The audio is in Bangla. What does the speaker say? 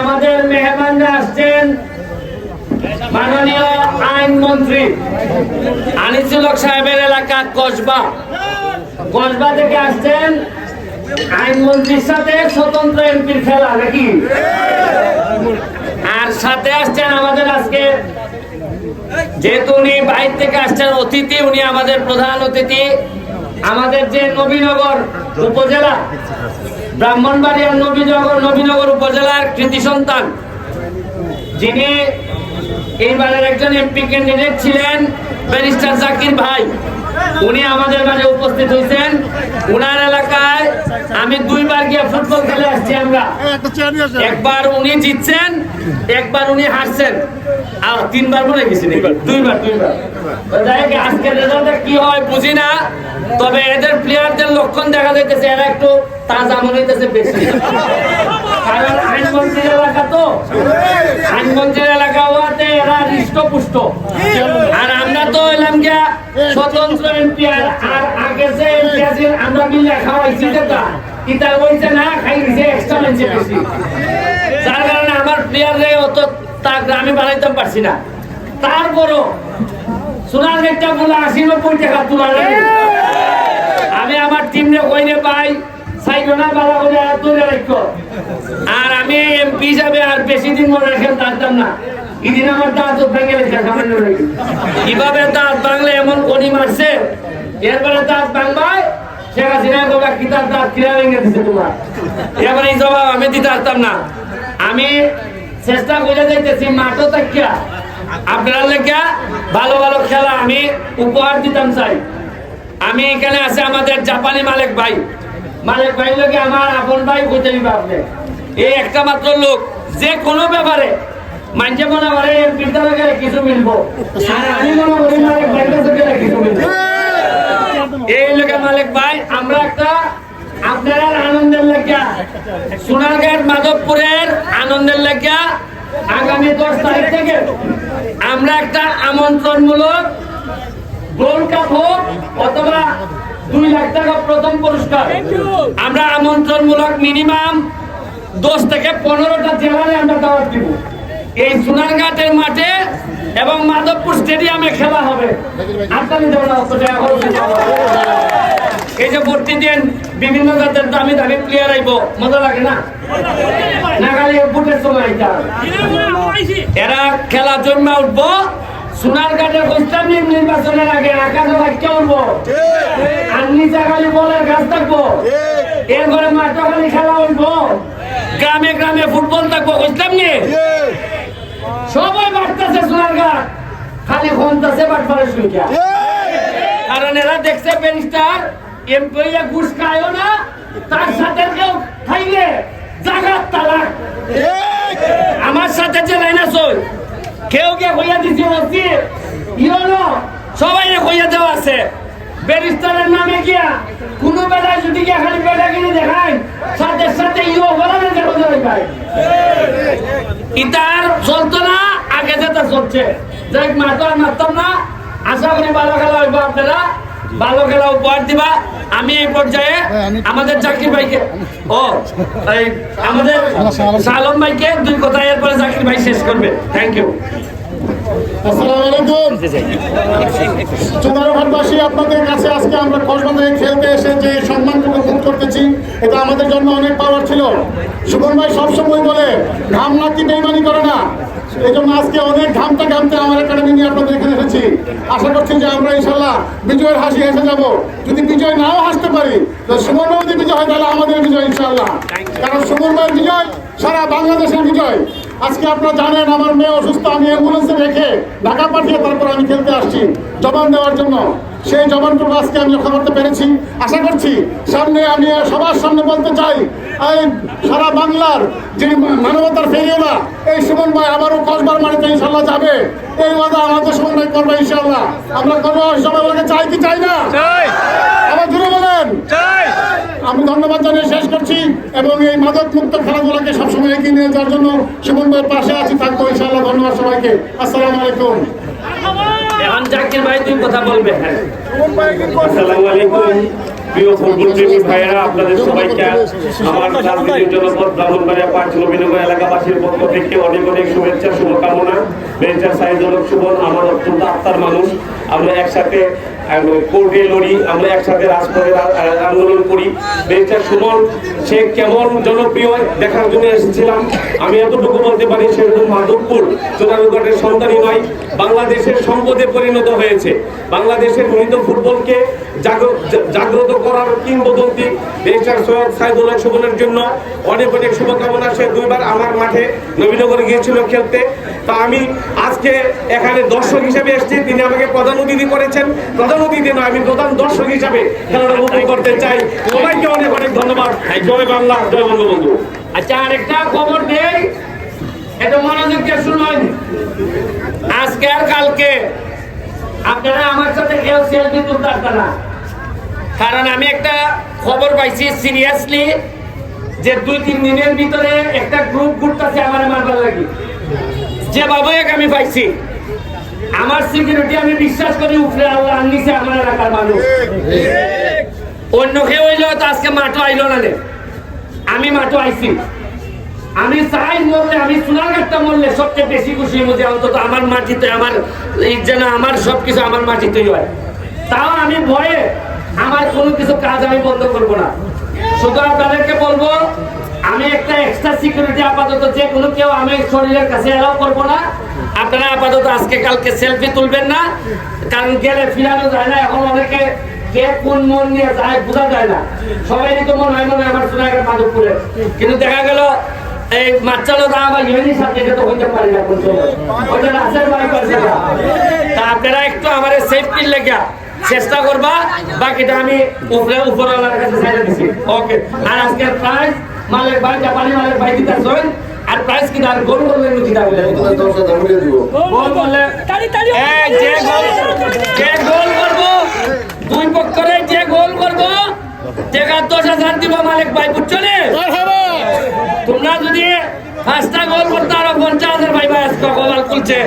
আমাদের মেহমানরা আসছেন মাননীয় আইনমন্ত্রী আনিসুল সাহেবের এলাকা কসবা। কসবা থেকে আসছেন আইনমন্ত্রীর সাথে স্বতন্ত্র এমপির খেলা নাকি? আর সাথে আসছেন আমাদের আজকে যেহেতু উনি বাইর থেকে আসছেন অতিথি উনি আমাদের প্রধান অতিথি। আমাদের যে নবীনগর উপজেলা, ব্রাহ্মণবাড়িয়ার নবীনগর নবীনগর উপজেলার কৃতি সন্তান, যিনি এইবারের একজন এমপি ক্যান্ডিডেট ছিলেন ব্যারিস্টার জাকির ভাই। উনি আমাদের মাঝে উপস্থিত হয়েছেন। উনার এলাকায় আমি দুইবার গিয়ে ফুটবল খেলে আসছি আমরা। একবার উনি জিতছেন, একবার উনি হারছেন। আর তিনবার মনে গেছেন দুইবার দুইবার। আজকের রেজাল্টটা কি হয় বুঝি না। তবে এদের প্লেয়ারদের লক্ষণ দেখা যাইতেছে, এরা একটু তাজা মনে হইতেছে বেশি। আইনমন্ত্রীর এলাকা তো। আইনমন্ত্রীর এলাকা হওয়াতে এরা হৃষ্টপুষ্ট। আর আমরা তো এলাম গিয়া স্বতন্ত্র এমপি আর আগে যে আমরা মিলে না এক্সট্রা মানছে বেশি। যার কারণে আমার প্লেয়ারে অত তা গ্রামে বানাইতে পারছি না। তারপরও সোনার একটা বলে আশি নব্বই টাকা তোলা আমি আমার টিমরে কইনে পাই করে আর তুলে রাখো আর আমি এমপি হিসাবে আর বেশি দিন মনে রেখে পারতাম না। এদিন আমার দাঁত ভেঙে গেছে। কীভাবে দাঁত ভাঙলে এমন কড়ি মারছে? এরপরে দাঁত ভাঙবাই বাবা দাঁত কিরা ভেঙে তোমার? এবারে এই জবাব আমি দিতে পারতাম না। আমি চেষ্টা করে যাইতেছি মাঠও তাকিয়া। আপনারা লেখা ভালো ভালো খেলা আমি উপহার দিতাম চাই। আমি এখানে আছে আমাদের জাপানি মালিক ভাই। মালিক ভাই লোকে আমার আপন ভাই দিবা আপনি এই একটা মাত্র লোক, যে কোনো ব্যাপারে। মানছে মনে করে গেলে কিছু মিলবো। আর আমি মনে করি মালিক ভাই কাছে মিলবো। এই লোকে মালিক ভাই, আমরা একটা আপনারা আনন্দের লেখা সোনারঘাট মাধবপুরের আনন্দের লেখা আগামী দশ তারিখ থেকে আমরা একটা আমন্ত্রণমূলক আমরা আমন্ত্রণমূলক মিনিমাম দশ থেকে পনেরোটা আমরা দাওয়াত দিব। এই মাঠে এবং মাধবপুর স্টেডিয়ামে খেলা হবে। এই যে প্রতিদিন বিভিন্ন জাতের দামি দামি প্লেয়ার আইব। মজা লাগে না? না বুটের সময় এরা খেলা জন্মে উঠবো। সোনারঘাটের ইসলামিক নির্বাচনের আগে আকাশে বাক্য উঠবো। আর নিচা খালি বলের গাছ থাকব। এরপরে মাঠে খালি খেলা উঠবো। গ্রামে গ্রামে ফুটবল থাকব ইসলাম নিয়ে সবাই বাড়তেছে সোনারঘাট খালি হন্তাছে বাটপাড়ে শুনকিয়া কারণ এরা দেখছে ব্যারিস্টার এমপ্লয়িয়া ঘুষ খায়ও না তার সাথে কেউ খাইলে জাগাত তালাক আমার সাথে যে লাইন আছে কেউ কে দিছে ইয়নো সবাই কইয়া দেওয়া আছে ব্যারিস্টারের নামে গিয়া কোন বেলায় যদি গিয়া খালি বেটা কিনে দেখায় সাথে সাথে ইও বলা না দেখো দেখায় ইতার চলতো না আগে যেটা চলছে। যাই মাতো মারতাম না। আশা করি ভালো খেলা হইব আপনারা। ভালো খেলা উপহার দিবা। আমি এই পর্যায়ে আমাদের জাকির ভাইকে ও আমাদের সালম। ভাইকে দুই কথা এরপরে জাকির ভাই শেষ করবে। থ্যাংক ইউ আসসালামু আলাইকুম। আপনাদের কাছে আজকে আমরা কসবাজারে খেলতে এসে যে সম্মানটুকু করতেছি, এটা আমাদের জন্য অনেক পাওয়ার ছিল। সুমন ভাই সবসময় বলে, ঘাম নাকি বেইমানি করে না? এই জন্য আজকে অনেক ঘামতে ঘামতে আমার একাডেমি নিয়ে আপনাদের এখানে এসেছি। আশা করছি যে আমরা ইনশাল্লাহ বিজয়ের হাসি হেসে যাব। যদি বিজয় নাও হাসতে পারি সুমন যদি বিজয় তাহলে আমাদের বিজয় ইনশাল্লাহ কারণ সুমন বিজয়, সারা বাংলাদেশের বিজয়। আজকে আপনারা জানেন, আমার মেয়ে অসুস্থ, আমি অ্যাম্বুলেন্সে রেখে ঢাকা পাঠিয়ে তারপর আমি খেলতে আসছি। জবান দেওয়ার জন্য। সেই জবানটুকু আজকে আমি রক্ষা করতে পেরেছি। আশা করছি সামনে আমি সবার সামনে বলতে চাই সারা বাংলার যিনি মানবতার ফেরিওলা এই সুমন ভাই আবারও কসবার মাটিতে ইনশাল্লাহ যাবে। এই ওয়াদা আমাদের সুমন ভাই করবে ইনশাল্লাহ আমরা করব সবাই চাই কি চাই না? আবার জুড়ে বলেন। আমি ধন্যবাদ জানিয়ে শেষ করছি এবং এই মাদক মুক্ত খেলাধুলাকে সবসময় এগিয়ে নিয়ে যাওয়ার জন্য সুমন ভাইয়ের পাশে আছি থাকব ইনশাআল্লাহ। ধন্যবাদ সবাইকে। আসসালামু আলাইকুম। এখন জাকির ভাই দুই কথা বলবে। হ্যাঁ আসসালামু আলাইকুম। প্রিয় ফুটবল প্রেমী ভাইয়েরা আপনাদের সবাইকে আমার রাজনীতির জনপদ ব্রাহ্মণবাড়িয়া পাঁচ নবীনগর এলাকাবাসীর পক্ষ থেকে অনেক অনেক শুভেচ্ছা শুভকামনা। বেঞ্চার সাইজনক সুবল আমার অত্যন্ত আত্মার মানুষ। আমরা একসাথে কোর্টে লড়ি, আমরা একসাথে রাজপথে আন্দোলন করি। বেঞ্চার সুমন, সে কেমন জনপ্রিয় দেখার জন্য এসেছিলাম। আমি এতটুকু বলতে পারি, সে মাধবপুর চোরানুঘাটের সন্তানই নয়, বাংলাদেশের সম্পদে পরিণত হয়েছে। বাংলাদেশের মৃত ফুটবলকে জাগ্রত করার কিংবদন্তি রেজিস্টার সৈয়দ সাইদুল হক সুমনের জন্য। অনেক অনেক শুভকামনা, সে দুইবার আমার মাঠে নবীনগরে গিয়েছিল খেলতে। তা আমি আজকে এখানে দর্শক হিসেবে এসেছি, তিনি আমাকে প্রধান অতিথি করেছেন। প্রধান অতিথি নয়, আমি প্রধান দর্শক হিসাবে খেলাটা উপভোগ করতে চাই। সবাইকে অনেক অনেক ধন্যবাদ। জয় বাংলা, জয় বঙ্গবন্ধু। আচ্ছা আরেকটা খবর দেই। এটা মনোযোগ দিয়ে শুনুন। আজকে আর কালকে আপনারা আমার সাথে সেলফি তুলতে না কারণ আমি একটা খবর পাইছি সিরিয়াসলি যে দুই, তিন দিনের ভিতরে একটা গ্রুপ ঘুরতেছে আমার মারবার লাগি। যে বাবুক আমি পাইছি, আমার সিকিউরিটি আমি বিশ্বাস করি উপরে আল্লাহ আনিছে আমার এলাকার মানুষ। অন্য কেউ হইলেও তো আজকে মাঠও আইলো না। আমি মাঠও আইছি। আমি চাই মরলে, আমি সোনার গাছটা মরলে সবচেয়ে বেশি খুশি হব যে অন্তত আমার মাটিতে, আমার যেন আমার সবকিছু আমার মাটিতেই হয়। তাও আমি ভয়ে আমার কোনো কিছু কাজ আমি বন্ধ করব না শুধু আপনাদেরকে বলব আমি একটা এক্সট্রা সিকিউরিটি আপাতত যে কোনো কেউ আমি শরীরের কাছে এলাও করব না। আপনারা আপাতত আজকে কালকে সেলফি তুলবেন না। কারণ গেলে ফিরানো যায় না, এখন অনেকে কে কোন মন নিয়ে কিন্তু দেখা এই বা তো হইতে পারে না তা আপনারা একটু আমার সেফটির চেষ্টা করবা। বাকিটা আমি উপরে উপরওয়ালার কাছে ওকে আর মালের ভাই জাপানি মালের ভাই দিতে আসবেন আর প্রাইস কি আর গোল গোল করলেন কি দাবি। গোল করলে এই যে গোল যে গোল করব দুই পক্ষরে যে গোল করব টাকা দশ হাজার দিব মালিক ভাই বুঝছ নে? তোমরা যদি পাঁচটা গোল করতে আরও পঞ্চাশ হাজার ভাই ভাই আজকে গোল খুলছে।